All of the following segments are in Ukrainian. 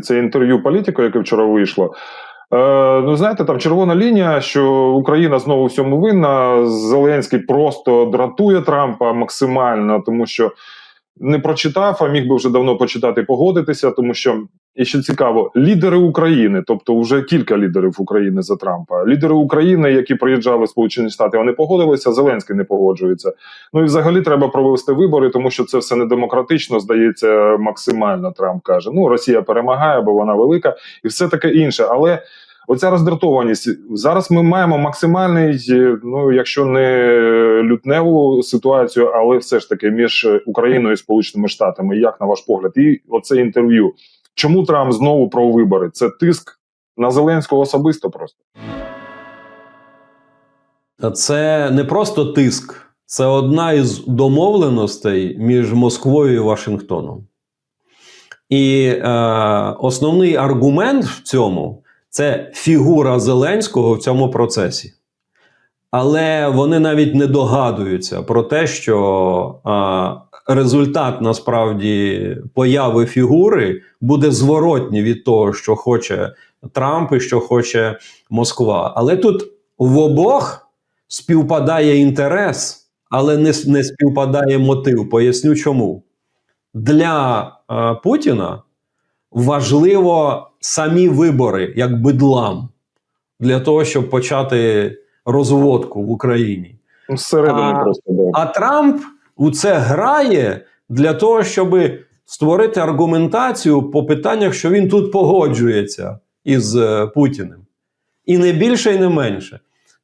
це інтерв'ю політику, яке вчора вийшло. Е, ну, знаєте, там червона лінія, що Україна знову всьому винна. Зеленський просто дратує Трампа максимально, тому що не прочитав, а міг би вже давно почитати погодитися, тому що і що цікаво, лідери України, тобто вже кілька лідерів України за Трампа, лідери України, які приїжджали в Сполучені Штати, вони погодилися. Зеленський не погоджується. Ну і взагалі треба провести вибори, тому що це все не демократично. Здається, максимально Трамп каже: Ну Росія перемагає, бо вона велика, і все таке інше. Але оця роздратованість зараз. Ми маємо максимальний, ну якщо не лютневу ситуацію, але все ж таки між Україною і Сполученими Штатами. Як на ваш погляд, і оце інтерв'ю. Чому Трамп знову про вибори? Це тиск на Зеленського особисто просто. Це не просто тиск, це одна із домовленостей між Москвою і Вашингтоном. І е, основний аргумент в цьому це фігура Зеленського в цьому процесі. Але вони навіть не догадуються про те, що е, результат насправді появи фігури буде зворотній від того, що хоче Трамп і що хоче Москва. Але тут в обох співпадає інтерес, але не, не співпадає мотив. Поясню чому. Для е, Путіна важливо самі вибори як бидлам для того, щоб почати розводку в Україні. Ну, А- просто да. А Трамп у це грає для того, щоб створити аргументацію по питаннях, що він тут погоджується із е, Путіним. І не більше, і не менше.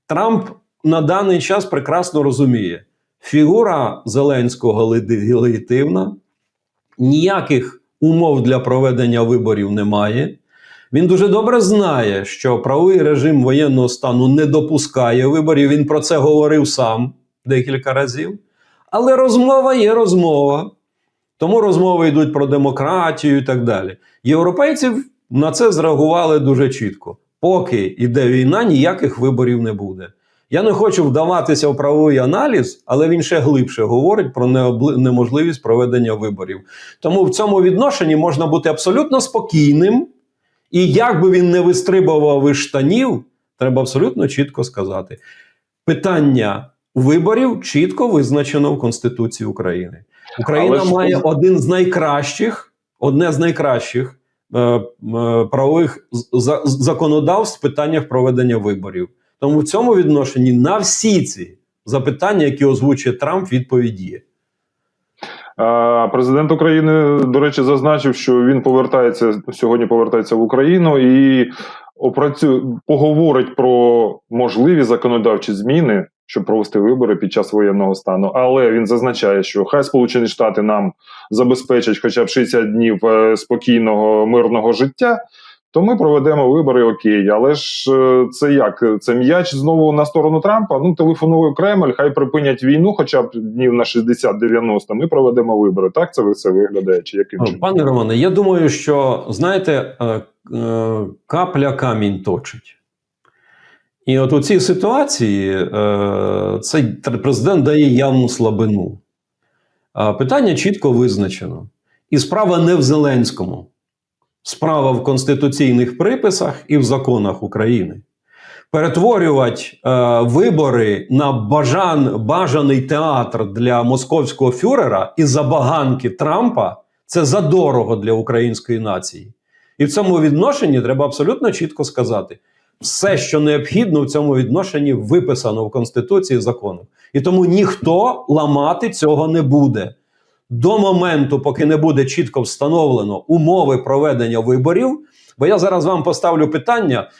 Трамп на даний час прекрасно розуміє, фігура Зеленського легітимна, ніяких умов для проведення виборів немає. Він дуже добре знає, що правовий режим воєнного стану не допускає виборів. Він про це говорив сам декілька разів. Але розмова є розмова. Тому розмови йдуть про демократію і так далі. Європейці на це зреагували дуже чітко. Поки йде війна, ніяких виборів не буде. Я не хочу вдаватися в правовий аналіз, але він ще глибше говорить про неможливість проведення виборів. Тому в цьому відношенні можна бути абсолютно спокійним, і як би він не вистрибував із штанів, треба абсолютно чітко сказати: питання виборів чітко визначено в Конституції України. Україна Але має один з найкращих, одне з найкращих е, е, правових за- законодавств в питаннях проведення виборів. Тому в цьому відношенні на всі ці запитання, які озвучує Трамп, відповідь є. Президент України, до речі, зазначив, що він повертається сьогодні. Повертається в Україну і опрацю поговорить про можливі законодавчі зміни, щоб провести вибори під час воєнного стану. Але він зазначає, що хай Сполучені Штати нам забезпечать хоча б 60 днів е, спокійного мирного життя. То ми проведемо вибори окей, але ж е, це як? Це м'яч знову на сторону Трампа. Ну телефонує Кремль, хай припинять війну, хоча б днів на 60-90, Ми проведемо вибори. Так це це виглядає? Чи яким чином? Пане Романе, я думаю, що знаєте, е, е, капля камінь точить. І от у цій ситуації цей президент дає явну слабину. Питання чітко визначено. І справа не в Зеленському. Справа в конституційних приписах і в законах України. Перетворювати е, вибори на бажан, бажаний театр для московського фюрера і забаганки Трампа це задорого для української нації. І в цьому відношенні треба абсолютно чітко сказати: все, що необхідно в цьому відношенні, виписано в Конституції законом. І тому ніхто ламати цього не буде. До моменту, поки не буде чітко встановлено умови проведення виборів, бо я зараз вам поставлю питання,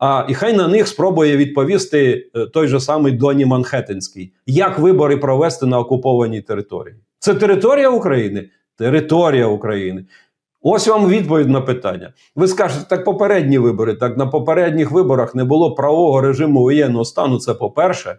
а, і хай на них спробує відповісти е, той же самий Доні Манхеттенський. Як вибори провести на окупованій території? Це територія України? Територія України. Ось вам відповідь на питання. Ви скажете, так попередні вибори, так на попередніх виборах не було правового режиму воєнного стану. Це по-перше.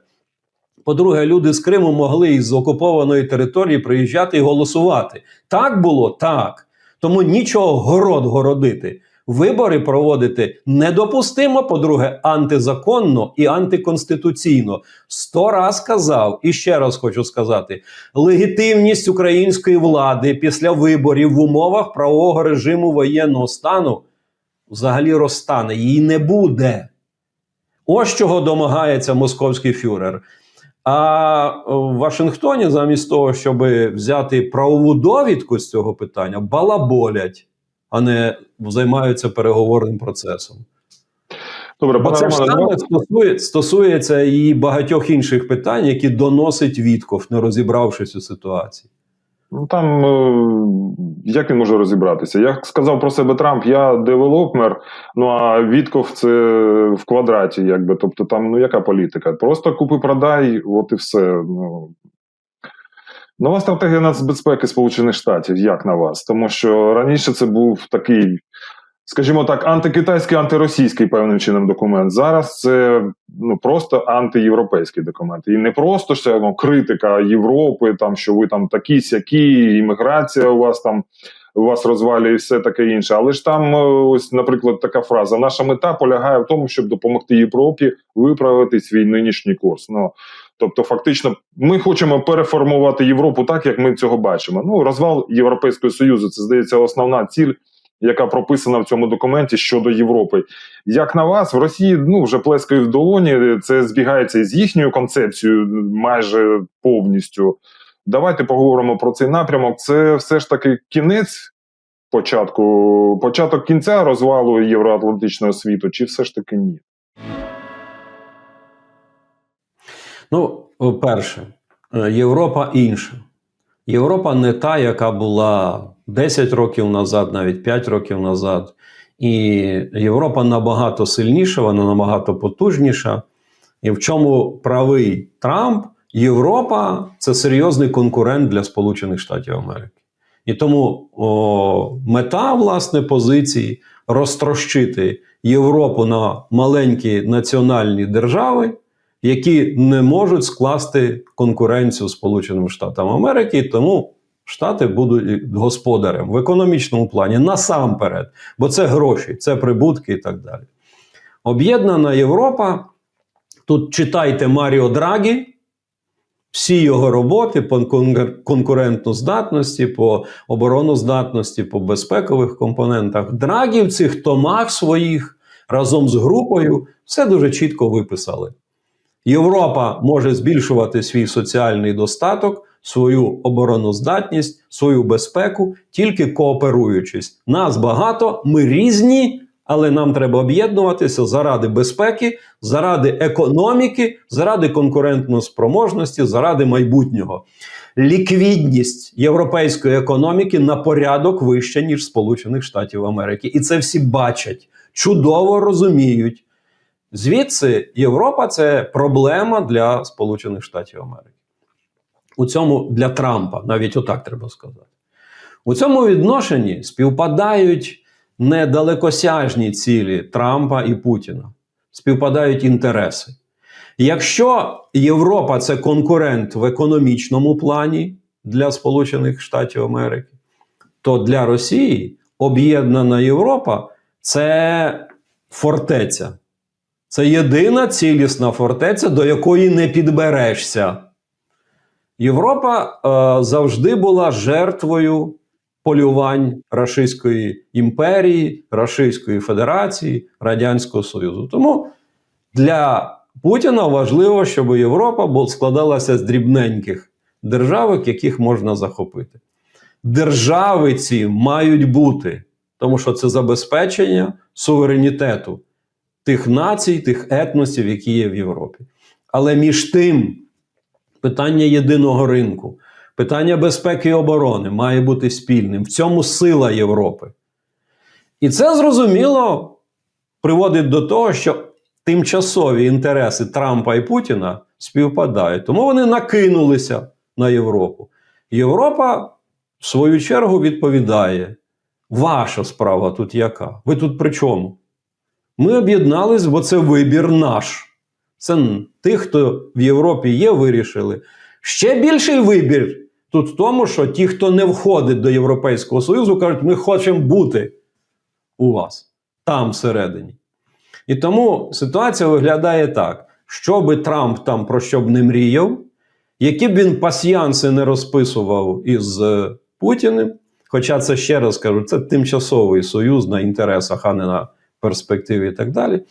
По-друге, люди з Криму могли із окупованої території приїжджати і голосувати. Так було? Так. Тому нічого город городити. Вибори проводити недопустимо. По-друге, антизаконно і антиконституційно. Сто раз казав, і ще раз хочу сказати: легітимність української влади після виборів в умовах правового режиму воєнного стану взагалі розтане, її не буде. Ось чого домагається московський фюрер. А в Вашингтоні, замість того, щоб взяти правову довідку з цього питання, балаболять, а не займаються переговорним процесом. Добре, Бо це ж саме стосує, стосується і багатьох інших питань, які доносить Вітков, не розібравшись у ситуації. Ну там е, як він може розібратися? Як сказав про себе Трамп, я девелопмер, ну а Вітков це в квадраті, якби. Тобто там ну яка політика? Просто купи продай, от і все. Ну. Нова стратегія нацбезпеки Сполучених Штатів, як на вас? Тому що раніше це був такий, скажімо так, антикитайський, антиросійський певним чином документ. Зараз це ну просто антиєвропейський документ. І не просто що ну, критика Європи, там що ви там такі сякі, імміграція у вас там вас розвалює і все таке інше. Але ж там е, ось, наприклад, така фраза: наша мета полягає в тому, щоб допомогти Європі виправити свій нинішній курс. Ну тобто, фактично, ми хочемо переформувати Європу так, як ми цього бачимо. Ну, розвал Європейського союзу це здається основна ціль. Яка прописана в цьому документі щодо Європи, як на вас в Росії ну вже плескають в долоні. Це збігається із їхньою концепцією майже повністю. Давайте поговоримо про цей напрямок. Це все ж таки кінець початку, початок кінця розвалу євроатлантичного світу, чи все ж таки ні? Ну, перше, Європа інша. Європа не та, яка була 10 років назад, навіть 5 років назад. І Європа набагато сильніша, вона набагато потужніша. І в чому правий Трамп? Європа це серйозний конкурент для Сполучених Штатів Америки. І тому о, мета власне позиції розтрощити Європу на маленькі національні держави, які не можуть скласти конкуренцію Сполученим Штатам Америки. Тому Штати будуть господарем в економічному плані насамперед, бо це гроші, це прибутки і так далі. Об'єднана Європа. Тут читайте Маріо Драгі, всі його роботи по конкурентноздатності, по обороноздатності, по безпекових компонентах. Драгі в цих томах своїх разом з групою все дуже чітко виписали. Європа може збільшувати свій соціальний достаток, свою обороноздатність, свою безпеку, тільки кооперуючись. Нас багато, ми різні, але нам треба об'єднуватися заради безпеки, заради економіки, заради конкурентної спроможності, заради майбутнього. Ліквідність європейської економіки на порядок вища, ніж Сполучених Штатів Америки. І це всі бачать, чудово розуміють. Звідси Європа це проблема для Сполучених Штатів Америки. У цьому для Трампа, навіть отак треба сказати. У цьому відношенні співпадають недалекосяжні цілі Трампа і Путіна, співпадають інтереси. Якщо Європа це конкурент в економічному плані для Сполучених Штатів Америки, то для Росії об'єднана Європа це фортеця. Це єдина цілісна фортеця, до якої не підберешся. Європа е, завжди була жертвою полювань Рашистської імперії, Рашистської Федерації, Радянського Союзу. Тому для Путіна важливо, щоб Європа складалася з дрібненьких державок, яких можна захопити. Держави ці мають бути, тому що це забезпечення суверенітету тих націй, тих етносів, які є в Європі. Але між тим, питання єдиного ринку, питання безпеки і оборони має бути спільним. В цьому сила Європи. І це зрозуміло приводить до того, що тимчасові інтереси Трампа і Путіна співпадають. Тому вони накинулися на Європу. Європа, в свою чергу, відповідає: ваша справа тут яка? Ви тут при чому? Ми об'єднались, бо це вибір наш. Це тих, хто в Європі є, вирішили. Ще більший вибір тут в тому, що ті, хто не входить до Європейського Союзу, кажуть, ми хочемо бути у вас там всередині. І тому ситуація виглядає так: що би Трамп там про що б не мріяв, які б він пасьянси не розписував із Путіним. Хоча це ще раз кажу, це тимчасовий союз на інтересах, а не на перспективі і так далі,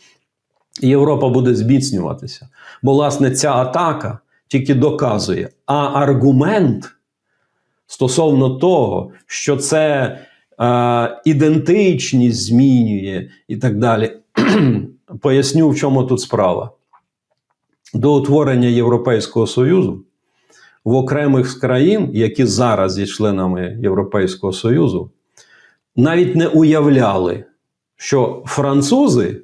Європа буде зміцнюватися. Бо, власне, ця атака тільки доказує, а аргумент стосовно того, що це е, ідентичність змінює і так далі. Поясню, в чому тут справа. До утворення Європейського Союзу в окремих з країн, які зараз є членами Європейського Союзу, навіть не уявляли, що французи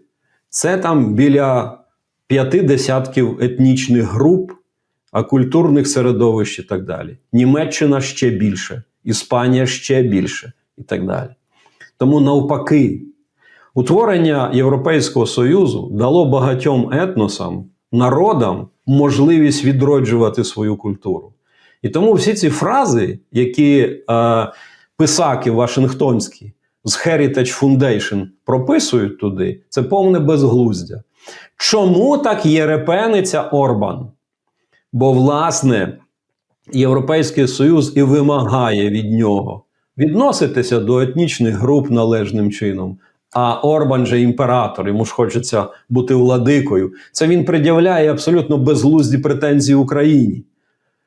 це там біля п'яти десятків етнічних груп, а культурних середовищ і так далі. Німеччина ще більше, Іспанія ще більше і так далі. Тому навпаки, утворення Європейського Союзу дало багатьом етносам, народам можливість відроджувати свою культуру. І тому всі ці фрази, які е, писаки Вашингтонські з Heritage Foundation прописують туди, це повне безглуздя. Чому так єрепениться Орбан? Бо, власне, Європейський Союз і вимагає від нього відноситися до етнічних груп належним чином. А Орбан же імператор, йому ж хочеться бути владикою. Це він пред'являє абсолютно безглузді претензії Україні.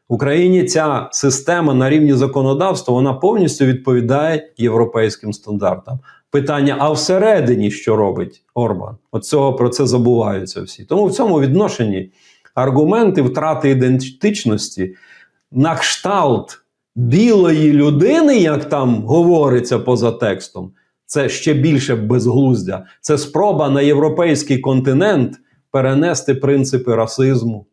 В Україні ця система на рівні законодавства вона повністю відповідає європейським стандартам. Питання: а всередині що робить Орбан? От цього про це забуваються всі. Тому в цьому відношенні аргументи втрати ідентичності на кшталт білої людини, як там говориться поза текстом, це ще більше безглуздя. Це спроба на європейський континент перенести принципи расизму.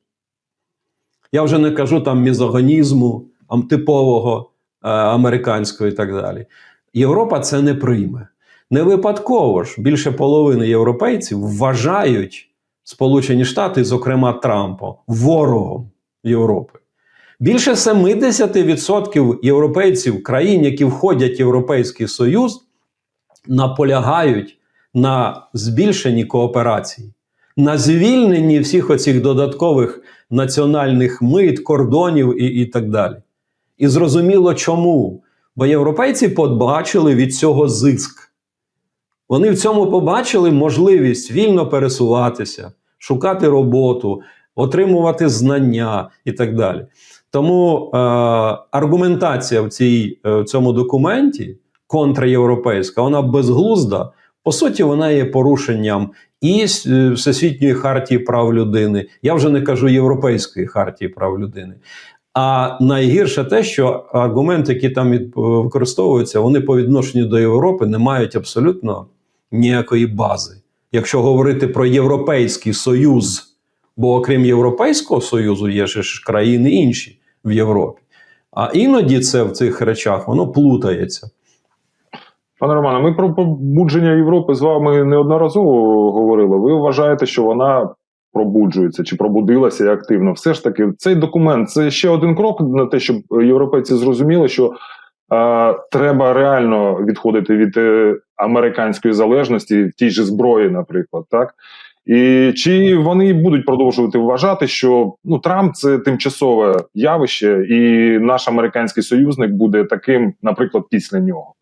Я вже не кажу там мізогонізму типового е, американського і так далі. Європа це не прийме. Не випадково ж більше половини європейців вважають Сполучені Штати, зокрема Трампа, ворогом Європи. Більше 70% європейців, країн, які входять в Європейський Союз, наполягають на збільшенні кооперації, на звільненні всіх оцих додаткових національних мит, кордонів і, і так далі. І зрозуміло чому. Бо європейці побачили від цього зиск. Вони в цьому побачили можливість вільно пересуватися, шукати роботу, отримувати знання і так далі. Тому е, аргументація в, цій, е, в цьому документі контрєвропейська, вона безглузда. По суті, вона є порушенням і е, Всесвітньої хартії прав людини. Я вже не кажу Європейської хартії прав людини. А найгірше те, що аргументи, які там використовуються, вони по відношенню до Європи не мають абсолютно ніякої бази. Якщо говорити про Європейський Союз, бо окрім Європейського Союзу є ж країни інші в Європі. А іноді це в цих речах воно плутається. Пане Романе, ми про пробудження Європи з вами неодноразово говорили. Ви вважаєте, що вона пробуджується чи пробудилася активно? Все ж таки, цей документ це ще один крок на те, щоб європейці зрозуміли, що е, треба реально відходити від е, американської залежності в тій же зброї, наприклад, так. І чи вони будуть продовжувати вважати, що ну Трамп це тимчасове явище, і наш американський союзник буде таким, наприклад, після нього?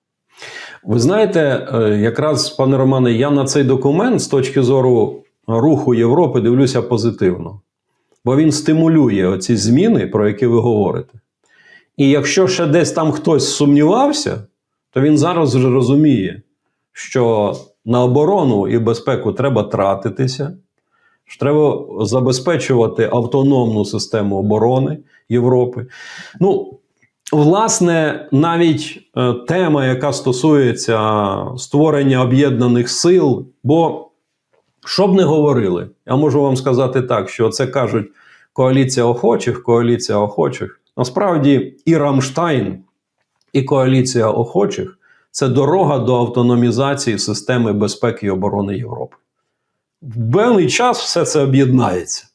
Ви знаєте, е, якраз, пане Романе, я на цей документ з точки зору руху Європи дивлюся позитивно, бо він стимулює оці зміни, про які ви говорите. І якщо ще десь там хтось сумнівався, то він зараз вже розуміє, що на оборону і безпеку треба тратитися, що треба забезпечувати автономну систему оборони Європи. Ну, Власне, навіть е, тема, яка стосується створення об'єднаних сил, бо що б не говорили, я можу вам сказати так, що це кажуть коаліція охочих, коаліція охочих. Насправді, і Рамштайн, і коаліція охочих це дорога до автономізації системи безпеки і оборони Європи. В певний час все це об'єднається.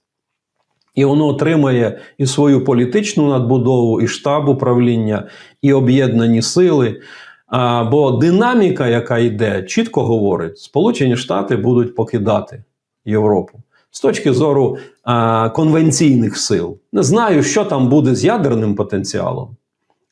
І воно отримає і свою політичну надбудову, і штаб управління, і об'єднані сили. А, бо динаміка, яка йде, чітко говорить, Сполучені Штати будуть покидати Європу з точки зору а, конвенційних сил. Не знаю, що там буде з ядерним потенціалом,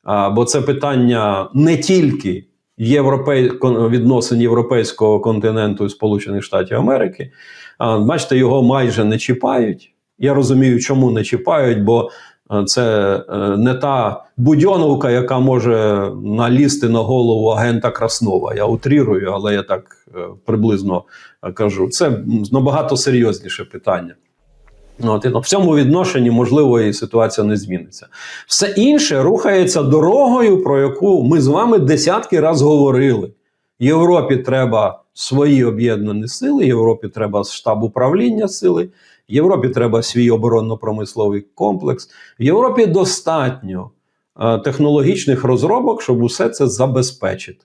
а, бо це питання не тільки європей... відносин європейського континенту і Сполучених Штатів Америки. А, бачите, його майже не чіпають. Я розумію, чому не чіпають, бо е, це е, не та будьоновка, яка може налізти на голову агента Краснова. Я утрірую, але я так е, приблизно кажу. Це набагато серйозніше питання. От, і, в цьому відношенні, можливо, і ситуація не зміниться. Все інше рухається дорогою, про яку ми з вами десятки раз говорили. Європі треба свої об'єднані сили, Європі треба штаб управління сили, Європі треба свій оборонно-промисловий комплекс. В Європі достатньо е, технологічних розробок, щоб усе це забезпечити.